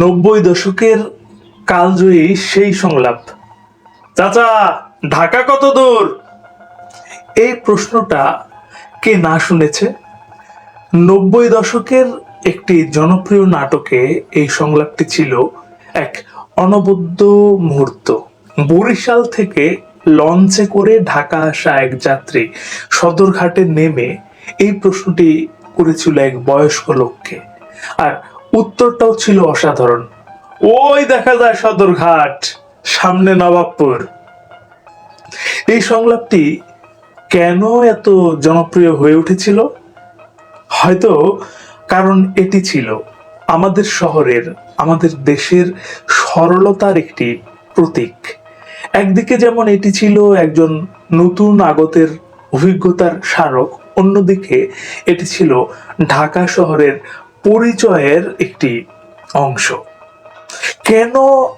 নব্বই দশকের কালজয়ী সেই সংলাপ। চাচা, ঢাকা কত দূর? এই প্রশ্নটা কে না শুনেছে? নব্বই দশকের একটি জনপ্রিয় নাটকে এই সংলাপটি ছিল এক অনবদ্য মুহূর্ত। বরিশাল থেকে লঞ্চে করে ঢাকা আসা এক যাত্রী সদরঘাটে নেমে এই প্রশ্নটি করেছিল এক বয়স্ক লোককে। আর উত্তরটাও ছিল অসাধারণ। ওই দেখা যায় সদরঘাট, সামনে নবাবপুর। এই সংলাপটি কেন এত জনপ্রিয় হয়ে উঠেছিল? হয়তো কারণ এটি ছিল আমাদের শহরের, আমাদের দেশের সরলতার একটি প্রতীক। একদিকে যেমন এটি ছিল একজন নতুন আগতের অভিজ্ঞতার স্মারক, অন্যদিকে এটি ছিল ঢাকা শহরের পরিচয়ের একটি অংশ। কেন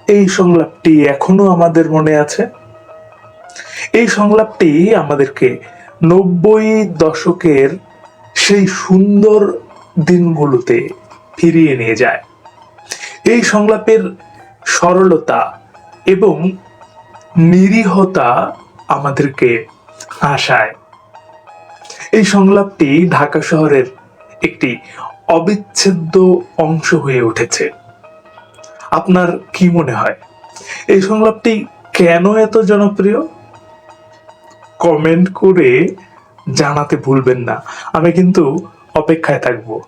এই সংলাপটি এখনও আমাদের মনে আছে? এই সংলাপটি আমাদেরকে নব্বই দশকের সেই সুন্দর দিনগুলোতে ফিরিয়ে নিয়ে যায়। এই সংলাপের সরলতা এবং নিরীহতা আমাদেরকে হাসায় এই সংলাপটি ঢাকা শহরের একটি অবিচ্ছেদ্য অংশ হয়ে উঠেছে। আপনার কি মনে হয়? এই সংলাপটি কেন এত জনপ্রিয়? কমেন্ট করে জানাতে ভুলবেন না। আমি কিন্তু অপেক্ষায় থাকব।